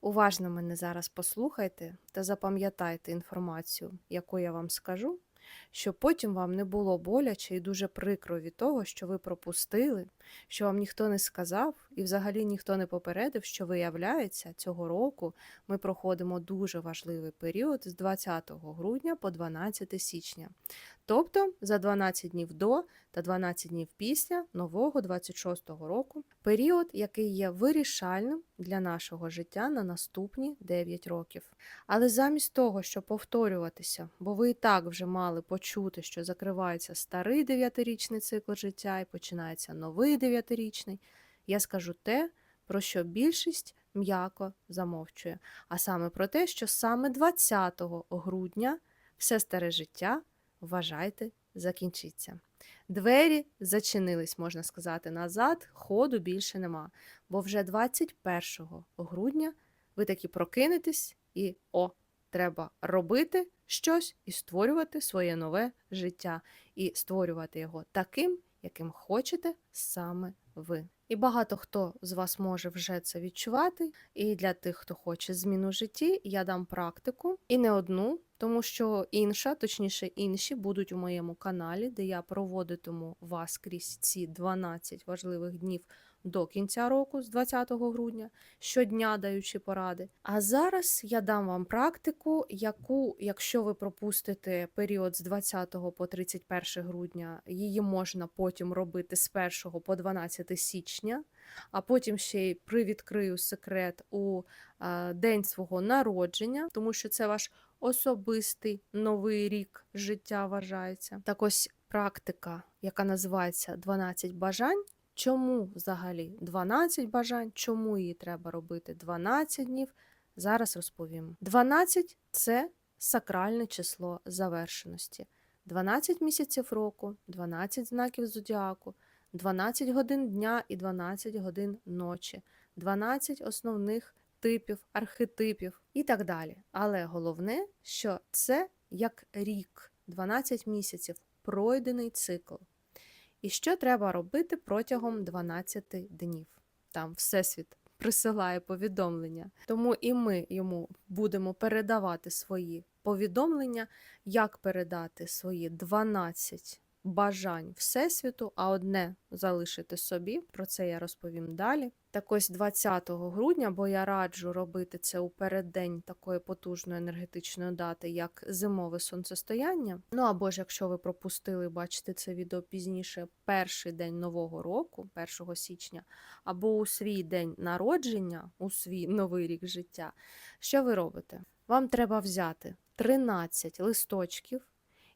Уважно мене зараз послухайте та запам'ятайте інформацію, яку я вам скажу, щоб потім вам не було боляче і дуже прикро від того, що ви пропустили, що вам ніхто не сказав і взагалі ніхто не попередив, що виявляється, цього року ми проходимо дуже важливий період з 20 грудня по 12 січня. Тобто за 12 днів до та 12 днів після нового 26-го року період, який є вирішальним для нашого життя на наступні 9 років. Але замість того, щоб повторюватися, бо ви і так вже мали почути, що закривається старий 9-річний цикл життя і починається новий 9-річний, я скажу те, про що більшість м'яко замовчує, а саме про те, що саме 20 грудня все старе життя, вважайте, закінчиться. Двері зачинились, можна сказати, назад, ходу більше нема. Бо вже 21 грудня ви таки прокинетесь і о, треба робити щось і створювати своє нове життя, і створювати його таким, яким хочете саме ви. І багато хто з вас може вже це відчувати. І для тих, хто хоче зміну в житті, я дам практику і не одну, тому що інша, точніше, інші будуть у моєму каналі, де я проводитиму вас крізь ці 12 важливих днів до кінця року, з 20 грудня, щодня даючи поради. А зараз я дам вам практику, яку, якщо ви пропустите період з 20 по 31 грудня, її можна потім робити з 1 по 12 січня, а потім ще й привідкрию секрет у день свого народження, тому що це ваш особистий новий рік життя вважається. Так ось практика, яка називається 12 бажань. Чому взагалі 12 бажань? Чому її треба робити 12 днів? Зараз розповім. 12 це сакральне число завершеності. 12 місяців року, 12 знаків зодіаку, 12 годин дня і 12 годин ночі, 12 основних типів, архетипів і так далі. Але головне, що це як рік, 12 місяців, пройдений цикл. І що треба робити протягом 12 днів? Там Всесвіт присилає повідомлення. Тому і ми йому будемо передавати свої повідомлення, як передати свої 12 бажань Всесвіту, а одне залишити собі. Про це я розповім далі. Так ось 20 грудня, бо я раджу робити це у переддень такої потужної енергетичної дати, як зимове сонцестояння. Ну або ж якщо ви пропустили бачите це відео пізніше, перший день нового року, 1 січня, або у свій день народження, у свій новий рік життя, що ви робите? Вам треба взяти 13 листочків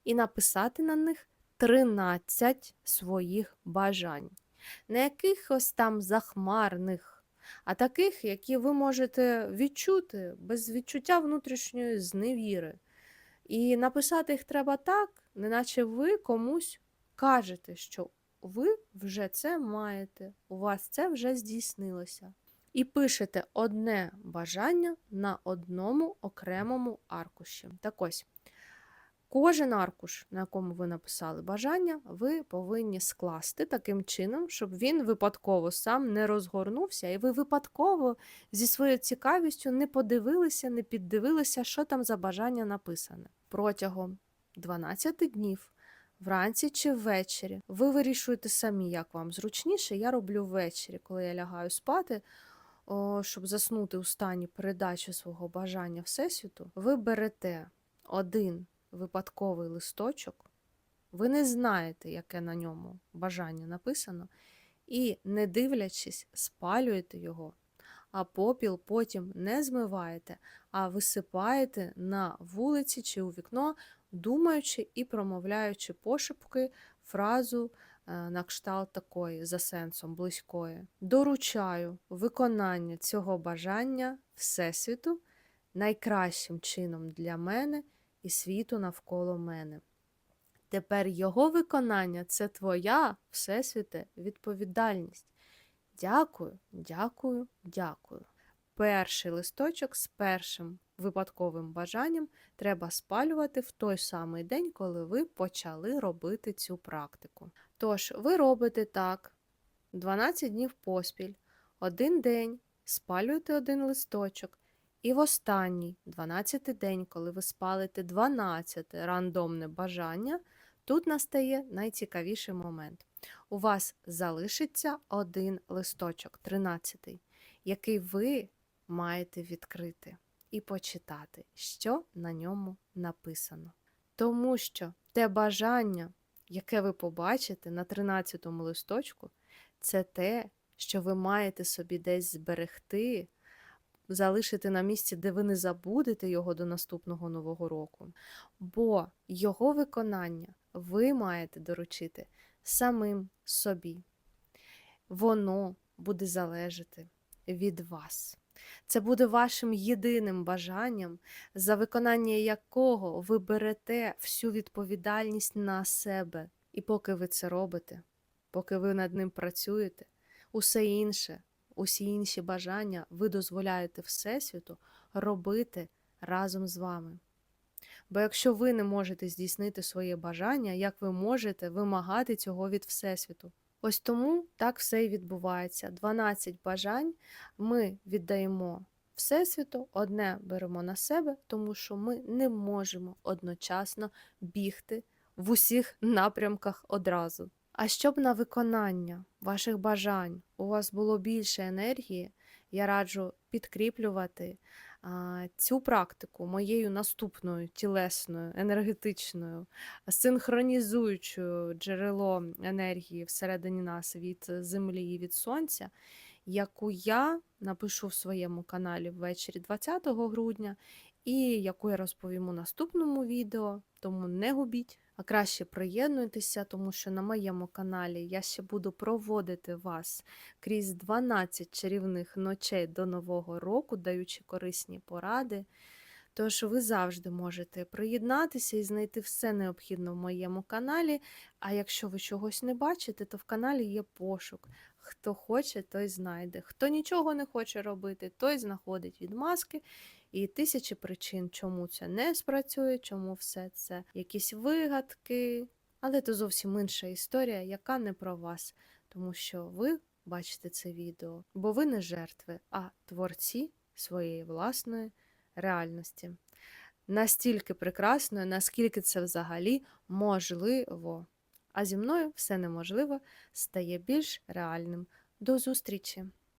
і написати на них 13 своїх бажань. Не якихось там захмарних, а таких, які ви можете відчути без відчуття внутрішньої зневіри. І написати їх треба так, неначе ви комусь кажете, що ви вже це маєте, у вас це вже здійснилося. І пишете одне бажання на одному окремому аркуші. Так ось. Кожен аркуш, на якому ви написали бажання, ви повинні скласти таким чином, щоб він випадково сам не розгорнувся, і ви випадково зі своєю цікавістю не подивилися, не піддивилися, що там за бажання написане. Протягом 12 днів, вранці чи ввечері, ви вирішуєте самі, як вам зручніше. Я роблю ввечері, коли я лягаю спати. О, щоб заснути у стані передачі свого бажання Всесвіту, ви берете один випадковий листочок, ви не знаєте, яке на ньому бажання написано, і, не дивлячись, спалюєте його, а попіл потім не змиваєте, а висипаєте на вулиці чи у вікно, думаючи і промовляючи пошепки фразу е, на кшталт такої за сенсом близької. Доручаю виконання цього бажання Всесвіту найкращим чином для мене і світу навколо мене. Тепер його виконання це твоя, Всесвіте, відповідальність. Дякую, дякую, дякую. Перший листочок з першим випадковим бажанням треба спалювати в той самий день, коли ви почали робити цю практику. Тож, ви робите так: 12 днів поспіль, один день, спалюєте один листочок І в останній 12-й день, коли ви спалите 12 рандомне бажання, тут настає найцікавіший момент. У вас залишиться один листочок, 13-й, який ви маєте відкрити і почитати, що на ньому написано. Тому що те бажання, яке ви побачите на 13 листочку, це те, що ви маєте собі десь зберегти, залишити на місці, де ви не забудете його до наступного нового року. Бо його виконання ви маєте доручити самим собі. Воно буде залежати від вас. Це буде вашим єдиним бажанням, за виконання якого ви берете всю відповідальність на себе. І поки ви це робите, поки ви над ним працюєте, усе інше, усі інші бажання ви дозволяєте Всесвіту робити разом з вами. Бо якщо ви не можете здійснити своє бажання, як ви можете вимагати цього від Всесвіту? Ось тому так все і відбувається. 12 бажань ми віддаємо Всесвіту, одне беремо на себе, тому що ми не можемо одночасно бігти в усіх напрямках одразу. А щоб на виконання ваших бажань у вас було більше енергії, я раджу підкріплювати а, цю практику моєю наступною тілесною, енергетичною, синхронізуючою джерело енергії всередині нас від землі і від сонця, яку я напишу в своєму каналі ввечері 20 грудня, і яку я розповім у наступному відео, тому не губіть, краще приєднуйтеся, тому що на моєму каналі я ще буду проводити вас крізь 12 чарівних ночей до Нового року, даючи корисні поради. Тож ви завжди можете приєднатися і знайти все необхідне в моєму каналі. А якщо ви чогось не бачите, то в каналі є пошук. Хто хоче, той знайде. Хто нічого не хоче робити, той знаходить відмазки і тисячі причин, чому це не спрацює, чому все це якісь вигадки. Але це зовсім інша історія, яка не про вас, тому що ви бачите це відео, бо ви не жертви, а творці своєї власної реальності. Настільки прекрасною, наскільки це взагалі можливо. А зі мною все неможливе стає більш реальним. До зустрічі!